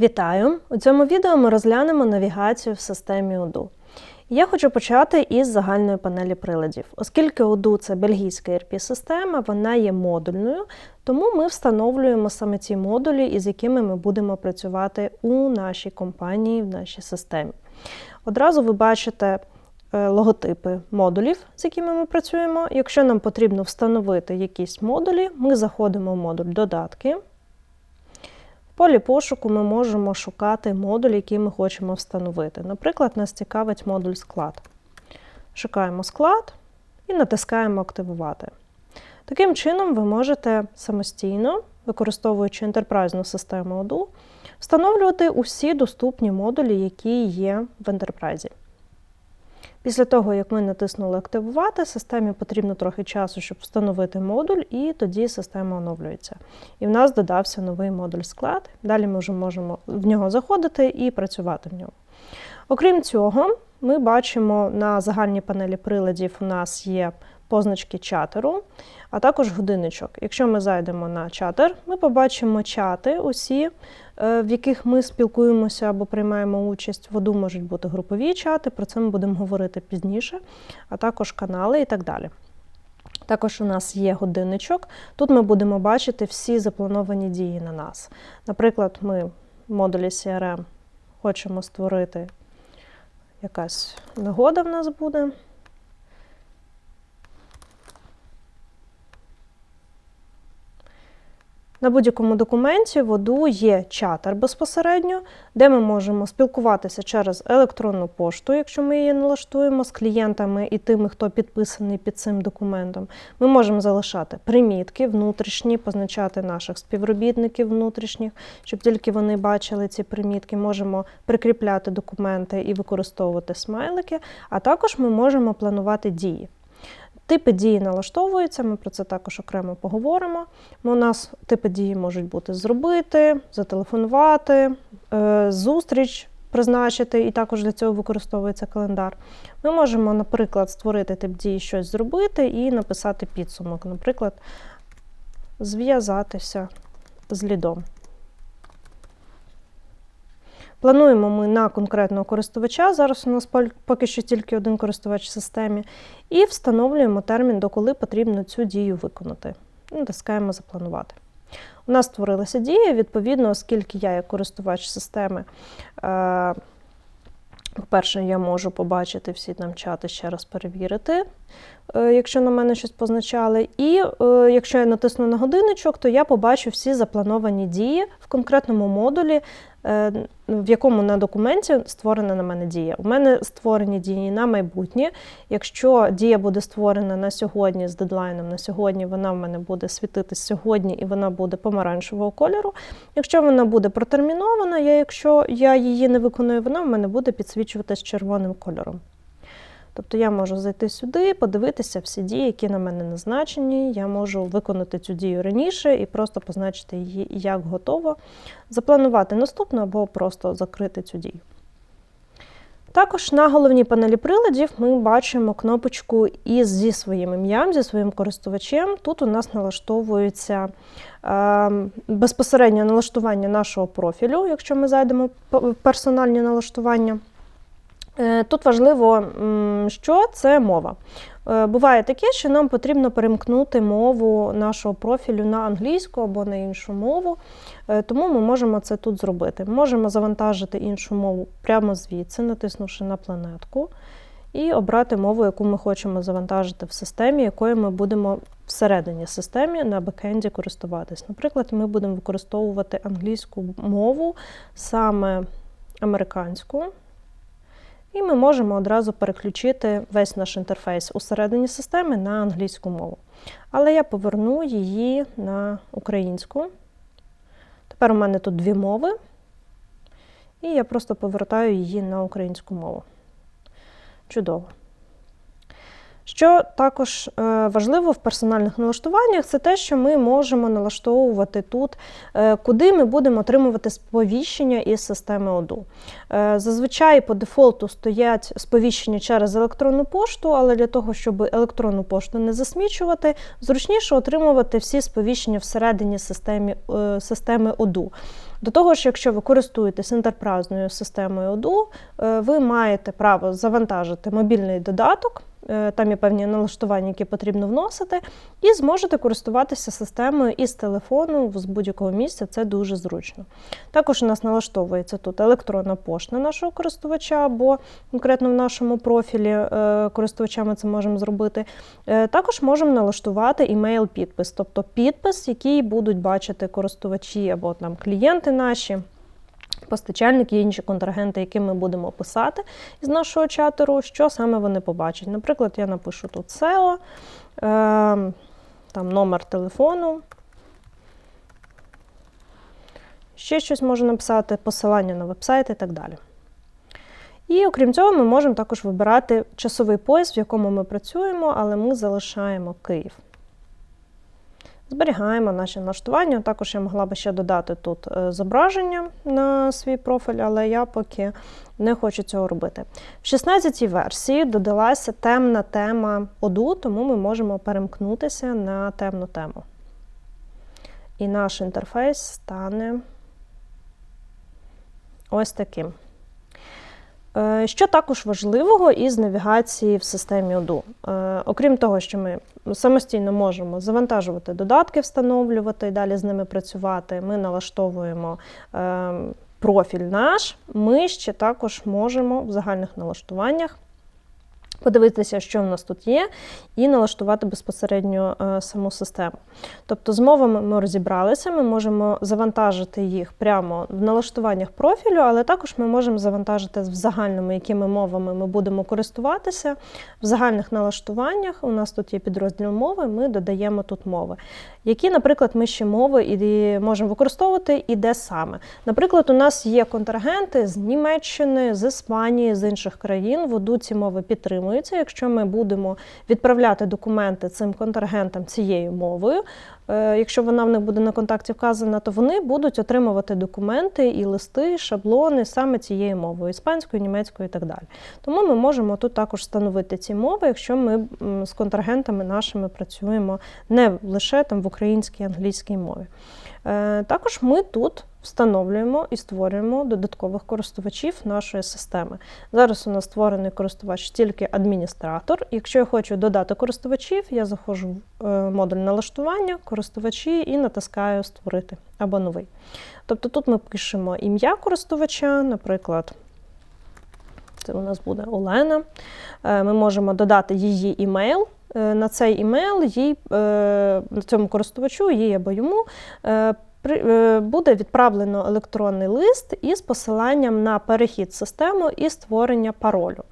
Вітаю! У цьому відео ми розглянемо навігацію в системі ODU. Я хочу почати із загальної панелі приладів. Оскільки ODU – це бельгійська ERP-система, вона є модульною, тому ми встановлюємо саме ті модулі, із якими ми будемо працювати у нашій компанії, в нашій системі. Одразу ви бачите е, логотипи модулів, з якими ми працюємо. Якщо нам потрібно встановити якісь модулі, ми заходимо в модуль Додатки. Полі пошуку ми можемо шукати модуль, який ми хочемо встановити. Наприклад, нас цікавить модуль склад. Шукаємо склад і натискаємо Активувати. Таким чином, ви можете самостійно, використовуючи ентерпрайзну систему ОДУ, встановлювати усі доступні модулі, які є в ентерпрайзі. Після того, як ми натиснули Активувати, системі потрібно трохи часу, щоб встановити модуль, і тоді система оновлюється. І в нас додався новий модуль склад. Далі ми вже можемо в нього заходити і працювати в ньому. Окрім цього, ми бачимо на загальній панелі приладів у нас є позначки чатеру, а також годинничок. Якщо ми зайдемо на чатер, ми побачимо чати, усі, е, в яких ми спілкуємося або приймаємо участь. В ОДУ можуть бути групові чати, про це ми будемо говорити пізніше, а також канали і так далі. Також у нас є годинничок. Тут ми будемо бачити всі заплановані дії на нас. Наприклад, ми в модулі CRM хочемо створити якась нагода в нас буде. На будь-якому документі в ОДУ є чатер безпосередньо, де ми можемо спілкуватися через електронну пошту, якщо ми її налаштуємо з клієнтами і тими, хто підписаний під цим документом. Ми можемо залишати примітки внутрішні, позначати наших співробітників внутрішніх, щоб тільки вони бачили ці примітки. Можемо прикріпляти документи і використовувати смайлики, а також ми можемо планувати дії. Типи дії налаштовуються, ми про це також окремо поговоримо. У нас типи дії можуть бути зробити, зателефонувати, е, зустріч призначити, і також для цього використовується календар. Ми можемо, наприклад, створити тип дії щось зробити і написати підсумок, наприклад, зв'язатися з лідом. Плануємо ми на конкретного користувача. Зараз у нас поки що тільки один користувач в системі. І встановлюємо термін, до коли потрібно цю дію виконати. Натискаємо Запланувати. У нас створилася дія, відповідно, оскільки я, як користувач системи, е, по-перше, я можу побачити всі там чати, ще раз перевірити, е, якщо на мене щось позначали. І е, якщо я натисну на годинничок, то я побачу всі заплановані дії в конкретному модулі, в якому на документі створена на мене дія. У мене створені дії на майбутнє. Якщо дія буде створена на сьогодні з дедлайном на сьогодні, вона в мене буде світитись сьогодні і вона буде помаранчевого кольору. Якщо вона буде протермінована, якщо я її не виконую, вона в мене буде підсвічуватись червоним кольором. Тобто я можу зайти сюди, подивитися всі дії, які на мене назначені. Я можу виконати цю дію раніше і просто позначити її як готово, запланувати наступну або просто закрити цю дію. Також на головній панелі приладів ми бачимо кнопочку із зі своїм ім'ям, зі своїм користувачем. Тут у нас налаштовується е, безпосереднє налаштування нашого профілю, якщо ми зайдемо персональні налаштування. Е, тут важливо, що це мова. Е, буває таке, що нам потрібно перемкнути мову нашого профілю на англійську або на іншу мову, е, тому ми можемо це тут зробити. Можемо завантажити іншу мову прямо звідси, натиснувши на планетку, і обрати мову, яку ми хочемо завантажити в системі, якою ми будемо всередині системи на бекенді користуватись. Наприклад, ми будемо використовувати англійську мову, саме американську. І ми можемо одразу переключити весь наш інтерфейс усередині системи на англійську мову. Але я поверну її на українську. Тепер у мене тут дві мови, і я просто повертаю її на українську мову. Чудово. Що також е, важливо в персональних налаштуваннях, це те, що ми можемо налаштовувати тут, е, куди ми будемо отримувати сповіщення із системи ОДУ. Е, зазвичай по дефолту стоять сповіщення через електронну пошту, але для того, щоб електронну пошту не засмічувати, зручніше отримувати всі сповіщення всередині системи, системи ОДУ. До того ж, якщо ви користуєтесь інтерпрайзною системою е, ви маєте право завантажити мобільний додаток. Е, Там є певні налаштування, які потрібно вносити, і зможете користуватися системою із телефону з будь-якого місця. Це дуже зручно. Також у нас налаштовується тут електронна пошта нашого користувача, або конкретно в нашому профілі е, користувача ми це можемо зробити. Е, Також можемо налаштувати імейл-підпис, тобто підпис, який будуть бачити користувачі або там клієнти наші. Постачальники і інші контрагенти, яким ми будемо писати із нашого чатеру, що саме вони побачать. Наприклад, я напишу тут SEO, е, там номер телефону. Ще щось можу написати, посилання на вебсайт і так далі. І окрім цього, ми можемо також вибирати часовий пояс, в якому ми працюємо, але ми залишаємо Київ. Зберігаємо наші налаштування. Також я могла би ще додати тут е, зображення на свій профіль, але я поки не хочу цього робити. В 16-й версії додалася темна тема оду, тому ми можемо перемкнутися на темну тему. І наш інтерфейс стане ось таким. Е, Що також важливого із навігації в системі Odoo? Е, Окрім того, що ми самостійно можемо завантажувати додатки, встановлювати і далі з ними працювати, ми налаштовуємо е, профіль наш, ми ще також можемо в загальних налаштуваннях подивитися, що в нас тут є, і налаштувати безпосередньо е, саму систему. Тобто з мовами ми розібралися, ми можемо завантажити їх прямо в налаштуваннях профілю, але також ми можемо завантажити в загальному, якими мовами ми будемо користуватися. В загальних налаштуваннях у нас тут є підрозділ мови, ми додаємо тут мови. Які, наприклад, ми ще мови і можемо використовувати і де саме. Наприклад, у нас є контрагенти з Німеччини, з Іспанії, з інших країн. В ці мови підтримуються. Якщо ми будемо відправляти документи цим контрагентам цією мовою, е, якщо вона в них буде на контакті вказана, то вони будуть отримувати документи і листи, шаблони саме цією мовою іспанською, німецькою і так далі. Тому ми можемо тут також встановити ці мови, якщо ми з контрагентами нашими працюємо не лише там в українській англійській мові. Е, Також ми тут встановлюємо і створюємо додаткових користувачів нашої системи. Зараз у нас створений користувач тільки адміністратор. Якщо я хочу додати користувачів, я заходжу в е, модуль налаштування, користувачі і натискаю Створити або новий. Тобто тут ми пишемо ім'я користувача, наприклад. Це у нас буде Олена. Е, Ми можемо додати її імейл. Е, На цей імейл їй, цьому користувачу, їй або йому буде відправлено електронний лист із посиланням на перехід систему і створення паролю.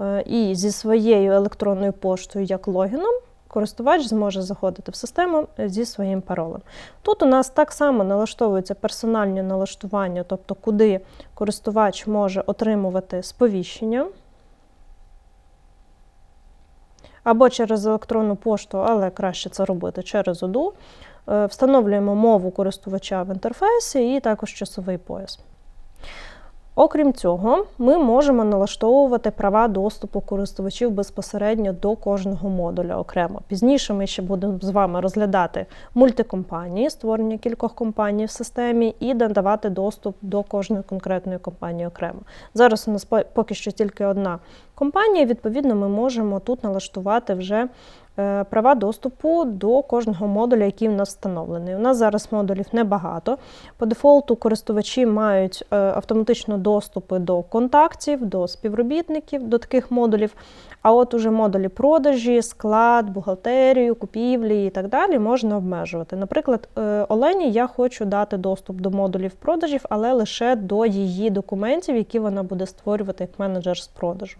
Е, І зі своєю електронною поштою як логіном користувач зможе заходити в систему зі своїм паролем. Тут у нас так само налаштовуються персональні налаштування, тобто куди користувач може отримувати сповіщення. Або через електронну пошту, але краще це робити через ОДУ. Е, Встановлюємо мову користувача в інтерфейсі і також часовий пояс. Окрім цього, ми можемо налаштовувати права доступу користувачів безпосередньо до кожного модуля окремо. Пізніше ми ще будемо з вами розглядати мультикомпанії, створення кількох компаній в системі і надавати доступ до кожної конкретної компанії окремо. Зараз у нас поки що тільки одна компанія, відповідно, ми можемо тут налаштувати вже права доступу до кожного модуля, який в нас встановлений. У нас зараз модулів небагато. По дефолту користувачі мають е, автоматично доступи до контактів, до співробітників, до таких модулів. А от уже модулі продажі, склад, бухгалтерію, купівлі і так далі можна обмежувати. Наприклад, е, Олені я хочу дати доступ до модулів продажів, але лише до її документів, які вона буде створювати як менеджер з продажу.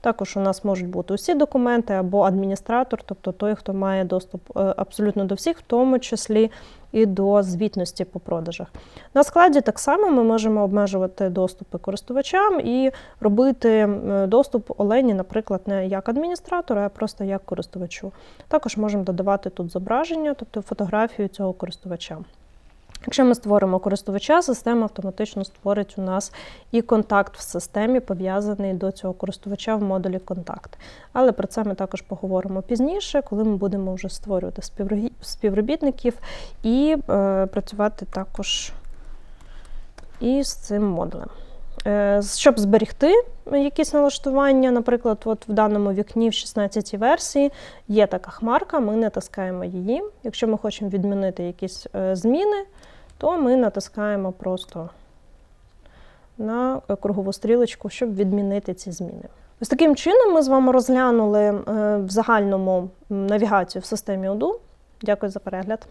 Також у нас можуть бути усі документи або адміністратор, тобто той, хто має доступ е, абсолютно до всіх, в тому числі і до звітності по продажах. На складі так само ми можемо обмежувати доступи користувачам і робити доступ Олені, наприклад, не як адміністратору, а просто як користувачу. Також можемо додавати тут зображення, тобто фотографію цього користувача. Якщо ми створимо користувача, система автоматично створить у нас і контакт в системі, пов'язаний до цього користувача в модулі контакт. Але про це ми також поговоримо пізніше, коли ми будемо вже створювати співробітників і е, працювати також із цим модулем. Е, Щоб зберегти якісь налаштування, наприклад, от в даному вікні в 16-й версії є така хмарка, ми натискаємо її. Якщо ми хочемо відмінити якісь е, зміни, то ми натискаємо просто на кругову стрілочку, щоб відмінити ці зміни. Ось таким чином ми з вами розглянули е, в загальному навігацію в системі Odoo. Дякую за перегляд.